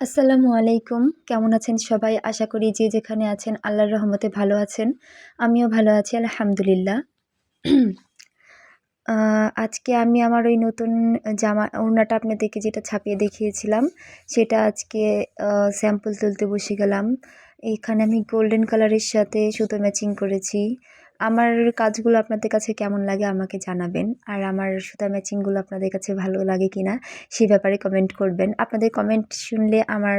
আসসালামু আলাইকুম। কেমন আছেন সবাই? আশা করি যে যেখানে আছেন আল্লাহর রহমতে ভালো আছেন। আমিও ভালো আছি, আলহামদুলিল্লাহ। আজকে আমি আমার ওই নতুন জামা ওড়নাটা আপনাদেরকে যেটা ছাপিয়ে দেখিয়েছিলাম, সেটা আজকে স্যাম্পল তুলতে বসে গেলাম। এখানে আমি গোল্ডেন কালারের সাথে সুতো ম্যাচিং করেছি। আমার কাজগুলো আপনাদের কাছে কেমন লাগে আমাকে জানাবেন। আর আমার সুতা ম্যাচিংগুলো আপনাদের কাছে ভালো লাগে কি না সে ব্যাপারে কমেন্ট করবেন। আপনাদের কমেন্ট শুনলে আমার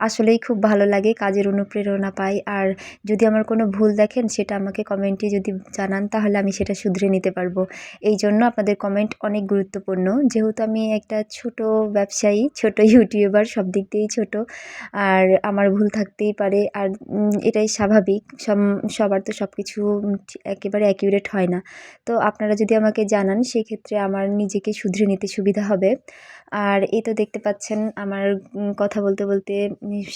আসলেই খুব ভালো লাগে, কাজের অনুপ্রেরণা পাই। আর যদি আমার কোনো ভুল দেখেন, সেটা আমাকে কমেন্টে যদি জানান, তাহলে আমি সেটা শুধরে নিতে পারব। এই জন্য আপনাদের কমেন্ট অনেক গুরুত্বপূর্ণ। যেহেতু আমি একটা ছোট ব্যবসায়ী, ছোট ইউটিউবার সব দিক দিয়েই ছোটো। আর আমার ভুল থাকতেই পারে। আর এটাই স্বাভাবিক। সব সবার তো সব কিছু একেবারে অ্যাকিউরেট হয় না। তো আপনারা যদি আমাকে জানান, সেক্ষেত্রে আমার নিজেকে শুধরে নিতে সুবিধা হবে। আর এই তো দেখতে পাচ্ছেন আমার কথা বলতে বলতে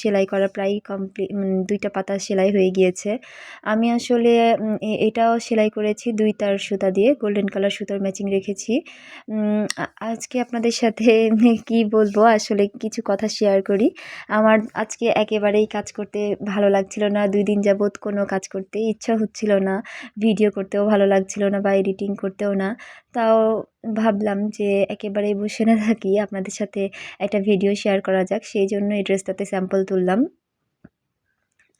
সেলাই করা প্রায় কমপ্লিট দুইটা পাতা সেলাই হয়ে গিয়েছে। আমি আসলে এটাও সেলাই করেছি দুই তার সুতা দিয়ে গোল্ডেন কালার সুতার ম্যাচিং রেখেছি। আজকে আপনাদের সাথে কি বলব, আসলে কিছু কথা শেয়ার করি। আমার আজকে একেবারেই কাজ করতে ভালো লাগছিল না, দুই দিন যাবৎ কোনো কাজ করতে ইচ্ছা হচ্ছিল না ভিডিও করতেও ভালো লাগছিল না বা এডিটিং করতেও না। তাও ভাবলাম যে একেবারেই বসে না থাকি, আপনাদের সাথে একটা ভিডিও শেয়ার করা যাক। সেই জন্য এই ড্রেসটাতে স্যাম্পল তুললাম।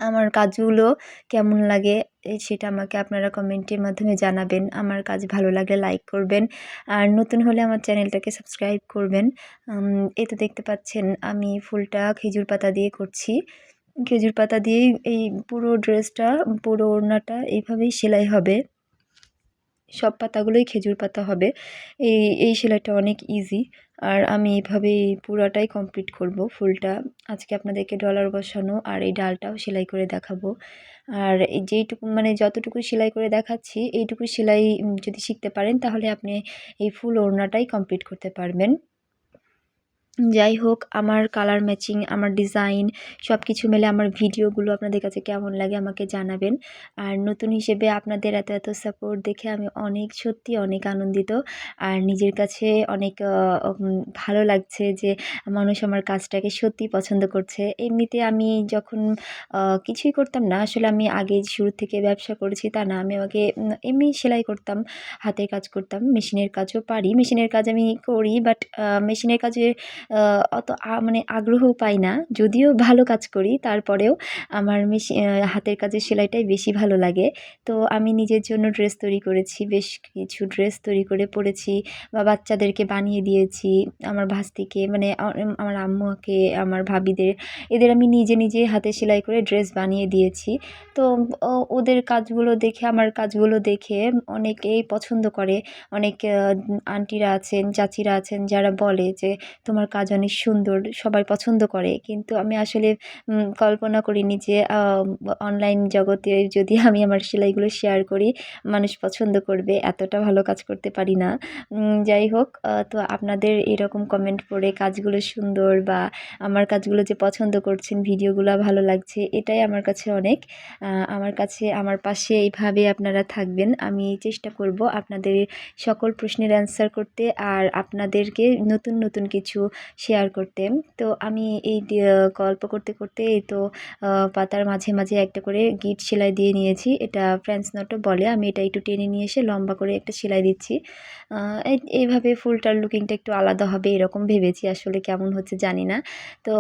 আমার কাজগুলো কেমন লাগে সেটা আমাকে আপনারা কমেন্টের মাধ্যমে জানাবেন। আমার কাজ ভালো লাগলে লাইক করবেন। আর নতুন হলে আমার চ্যানেলটাকে সাবস্ক্রাইব করবেন। এ তো দেখতে পাচ্ছেন, আমি ফুলটা খেজুর পাতা দিয়ে করছি। খেজুর পাতা দিয়েই এই পুরো ড্রেসটা, পুরো ওড়নাটা এইভাবেই সেলাই হবে। সব পাতাগুলোই খেজুর পাতা হবে। এই এই সেলাইটা অনেক ইজি আর আমি এইভাবেই পুরাটাই কমপ্লিট করব ফুলটা। আজকে আপনাদেরকে ডলার বসানো আর এই ডালটাও সেলাই করে দেখাবো। আর যেইটুকু মানে যতটুকু সেলাই করে দেখাচ্ছি এইটুকু সেলাই যদি শিখতে পারেন তাহলে আপনি এই ফুল ওড়নাটাই কমপ্লিট করতে পারবেন। যাই হোক, আমার কালার ম্যাচিং আমার ডিজাইন সব কিছু মিলে আমার ভিডিওগুলো আপনাদের কাছে কেমন লাগে আমাকে জানাবেন। আর নতুন হিসেবে আপনাদের এত এত সাপোর্ট দেখে আমি অনেক, সত্যি অনেক আনন্দিত। আর নিজের কাছে অনেক ভালো লাগছে যে মানুষ আমার কাজটাকে সত্যি পছন্দ করছে। এমনিতে আমি যখন কিছুই করতাম না, আসলে আমি আগে শুরু থেকে ব্যবসা করেছি তা না, আমি আমাকে এমনি সেলাই করতাম, হাতের কাজ করতাম, মেশিনের কাজও পারি। মেশিনের কাজ আমি করি বাট মেশিনের কাজে অত মানে আগ্রহ পাই না। যদিও ভালো কাজ করি, তারপরেও আমার মেশি হাতের কাজের সেলাইটাই বেশি ভালো লাগে। তো আমি নিজের জন্য ড্রেস তৈরি করেছি, বেশ কিছু ড্রেস তৈরি করে পরেছি বা বাচ্চাদেরকে বানিয়ে দিয়েছি। আমার ভাস্তিকে মানে আমার আম্মুকে, আমার ভাবিদের, এদের আমি নিজে নিজে হাতে সেলাই করে ড্রেস বানিয়ে দিয়েছি। তো ওদের কাজগুলো দেখে, আমার কাজগুলো দেখে অনেকেই পছন্দ করে। অনেক আন্টিরা আছেন, চাচিরা আছেন, যারা বলে যে, তোমার কাজ অনেক সুন্দর, সবাই পছন্দ করে। কিন্তু আমি আসলে কল্পনা করিনি যে অনলাইন জগতে যদি আমি আমার সেলাইগুলো শেয়ার করি, মানুষ পছন্দ করবে। এতটা ভালো কাজ করতে পারি না। যাই হোক তো আপনাদের এরকম কমেন্ট পড়ে কাজগুলো সুন্দর বা আমার কাজগুলো যে পছন্দ করছেন, ভিডিওগুলো ভালো লাগছে, এটাই আমার কাছে অনেক। আমার কাছে, আমার পাশে এইভাবে আপনারা থাকবেন। আমি চেষ্টা করব আপনাদের সকল প্রশ্নের অ্যান্সার করতে। আর আপনাদেরকে নতুন নতুন কিছু শেয়ার করতে তো আমি এই গল্প করতে করতে এই তো পাতার মাঝে মাঝে একটা করে গিট সেলাই দিয়ে নিয়েছি। এটা ফ্রেন্স নটও বলে, আমি এটা একটু টেনে নিয়ে এসে লম্বা করে একটা সেলাই দিচ্ছি। এইভাবে ফুলটার লুকিংটা একটু আলাদা হবে এরকম ভেবেছি, আসলে কেমন হচ্ছে জানি না। তো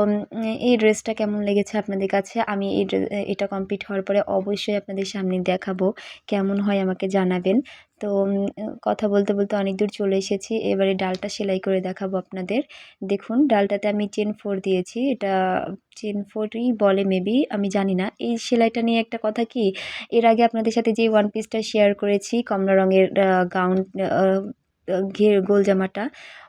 এই ড্রেসটা কেমন লেগেছে আপনাদের কাছে? আমি এই এটা কমপ্লিট হওয়ার পরে অবশ্যই আপনাদের সামনে দেখাবো, কেমন হয় আমাকে জানাবেন। তো কথা বলতে বলতে অনেক দূর চলে এসেছি। এবারে ডালটা সেলাই করে দেখাবো আপনাদের। দেখুন, ডালটাতে আমি চেন ফোর দিয়েছি। এটা চেন ফোরই বলে মেবি আমি জানি না। এই সেলাইটা নিয়ে একটা কথা কি? এর আগে আপনাদের সাথে যে ওয়ান পিসটা শেয়ার করেছি, কমলা রঙের গাউন ঘের গোল জামাটা,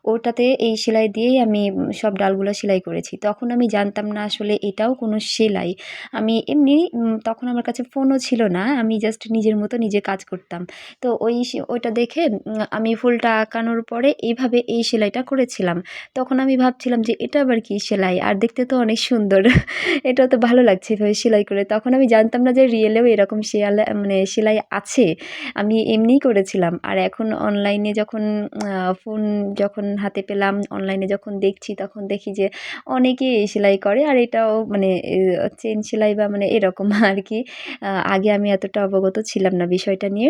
ওটাতে এই সেলাই দিয়েই আমি সব ডালগুলো সেলাই করেছি। তখন আমি জানতাম না আসলে এটাও কোনো সেলাই। আমি এমনি তখন আমার কাছে ফোনও ছিল না, আমি জাস্ট নিজের মতো নিজে কাজ করতাম। তো ওই ওইটা দেখে আমি ফুলটা আঁকানোর পরে এইভাবে এই সেলাইটা করেছিলাম। তখন আমি ভাবছিলাম যে এটা আবার কি সেলাই? আর দেখতে তো অনেক সুন্দর। এটা তো ভালো লাগছে এভাবে সেলাই করে। তখন আমি জানতাম না যে রিয়েলেও এরকম সেলাই মানে সেলাই আছে। আমি এমনিই করেছিলাম। আর এখন অনলাইনে যখন ফোন যখন হাতে পেলাম অনলাইনে যখন দেখছি, তখন দেখি যে অনেকেই এই সেলাই করে আর এটাও মানে চেন সেলাই বা মানে এরকম আর কি। আগে আমি এতটা অবগত ছিলাম না বিষয়টা নিয়ে।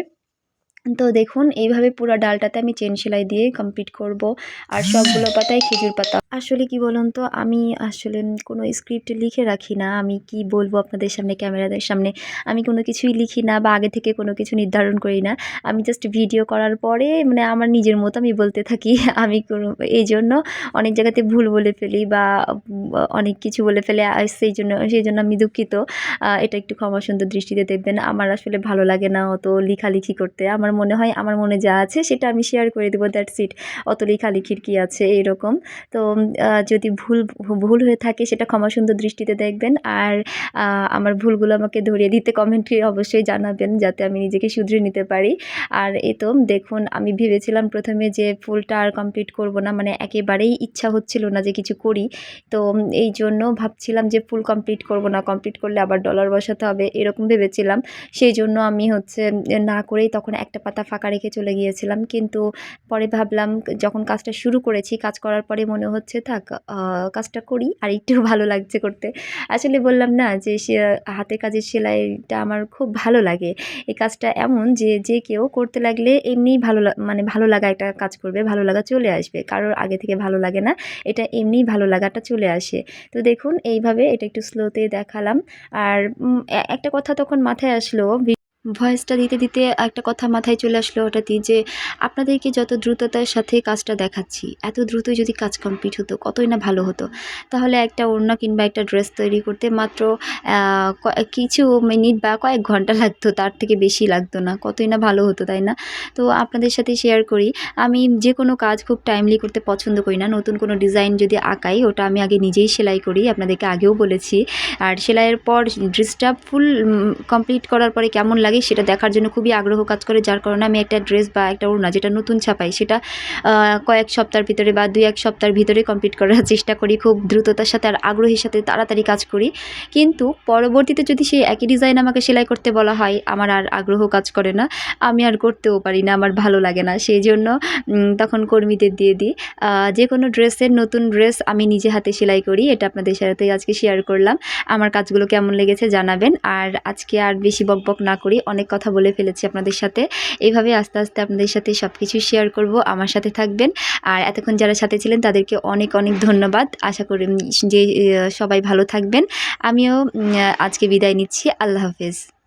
তো দেখুন, এইভাবে পুরো ডালটাতে আমি চেন সেলাই দিয়ে কমপ্লিট করব। আর সবগুলো পাতায় খেজুর পাতা। আসলে কি বলুন তো, আমি আসলে কোনো স্ক্রিপ্ট লিখে রাখি না। আমি কি বলব আপনাদের সামনে, ক্যামেরাদের সামনে? আমি কোনো কিছুই লিখি না বা আগে থেকে কোনো কিছু নির্ধারণ করি না। আমি জাস্ট ভিডিও করার পরে মানে আমার নিজের মতো আমি বলতে থাকি। আমি কোনো এই জন্য অনেক জায়গাতে ভুল বলে ফেলি বা অনেক কিছু বলে ফেলে সেই জন্য সেই জন্য আমি দুঃখিত। এটা একটু ক্ষমা সুন্দর দৃষ্টিতে দেখবেন। আমার আসলে ভালো লাগে না অত লেখালেখি করতে। আমার মনে হয় আমার মনে যা আছে সেটা আমি শেয়ার করে দেবো দ্যাটস ইট অত লেখালেখির কী আছে এরকম তো যদি ভুল ভুল হয়ে থাকে সেটা ক্ষমা সুন্দর দৃষ্টিতে দেখবেন। আর আমার ভুলগুলো আমাকে ধরিয়ে দিতে কমেন্টে অবশ্যই জানাবেন যাতে আমি নিজেকে শুধরে নিতে পারি। আর এ তো, দেখুন, আমি ভেবেছিলাম প্রথমে যে ফুলটা আর কমপ্লিট করব না মানে একেবারেই ইচ্ছা হচ্ছিল না যে কিছু করি। তো এই জন্য ভাবছিলাম যে ফুল কমপ্লিট করব না কমপ্লিট করলে আবার ডলার বসাতে হবে, এরকম ভেবেছিলাম। সেই জন্য আমি হচ্ছে, না করেই তখন একটা পাতা ফাঁকা রেখে চলে গিয়েছিলাম। কিন্তু পরে ভাবলাম, যখন কাজটা শুরু করেছি, কাজ করার পরে মনে হচ্ছে, থাক কাজটা করি আর একটু ভালো লাগছে করতে। আসলে বললাম, না, যে সে হাতের কাজের সেলাইটা আমার খুব ভালো লাগে। এই কাজটা এমন যে যে কেউ করতে লাগলে এমনিই ভালো মানে ভালো লাগা একটা কাজ করবে, ভালো লাগা চলে আসবে। কারোর আগে থেকে ভালো লাগে না, এটা এমনিই ভালো লাগাটা চলে আসে। তো দেখুন, এইভাবে এটা একটু স্লোতে দেখালাম। আর একটা কথা তখন মাথায় আসলো ভয়েসটা দিতে দিতে একটা কথা মাথায় চলে আসলো হঠাৎই যে, আপনাদেরকে যত দ্রুততার সাথে কাজটা দেখাচ্ছি, এত দ্রুতই যদি কাজ কমপ্লিট হতো, কতই না ভালো হতো। তাহলে একটা ওড়না কিংবা একটা ড্রেস তৈরি করতে মাত্র কিছু মিনিট বা কয়েক ঘণ্টা লাগতো, তার থেকে বেশি লাগতো না, কতই না ভালো হতো, তাই না? তো আপনাদের সাথে শেয়ার করি, আমি যে কোনো কাজ খুব টাইমলি করতে পছন্দ করি না, নতুন কোনো ডিজাইন যদি আঁকাই, ওটা আমি আগে নিজেই সেলাই করি, আপনাদেরকে আগেও বলেছি। আর সেলাইয়ের পর ড্রেসটা ফুল কমপ্লিট করার পরে কেমন লাগে সেটা দেখার জন্য খুবই আগ্রহ কাজ করে, যার কারণে আমি একটা ড্রেস বা একটা ওড়না যেটা নতুন ছাপাই, সেটা কয়েক সপ্তাহের ভিতরে বা দুই এক সপ্তাহের ভিতরে কমপ্লিট করার চেষ্টা করি খুব দ্রুততার সাথে আর আগ্রহের সাথে তাড়াতাড়ি কাজ করি। কিন্তু পরবর্তীতে যদি সেই একই ডিজাইন আমাকে সেলাই করতে বলা হয়, আমার আর আগ্রহ কাজ করে না, আমি আর করতেও পারি না, আমার ভালো লাগে না। সেই জন্য তখন কর্মীদের দিয়ে দিই। যে কোনো ড্রেসের নতুন ড্রেস আমি নিজে হাতে সেলাই করি, এটা আপনাদের সাথে আজকে শেয়ার করলাম। আমার কাজগুলো কেমন লেগেছে জানাবেন, আর আজকে আর বেশি বকবক না করি অনেক কথা বলে ফেলেছি আপনাদের সাথে। এইভাবে আস্তে আস্তে আপনাদের সাথে সব কিছু শেয়ার করব। আমার সাথে থাকবেন। আর এতক্ষণ যারা সাথে ছিলেন, তাদেরকে অনেক অনেক ধন্যবাদ। আশা করি যে সবাই ভালো থাকবেন। আমিও আজকে বিদায় নিচ্ছি। আল্লাহ হাফেজ।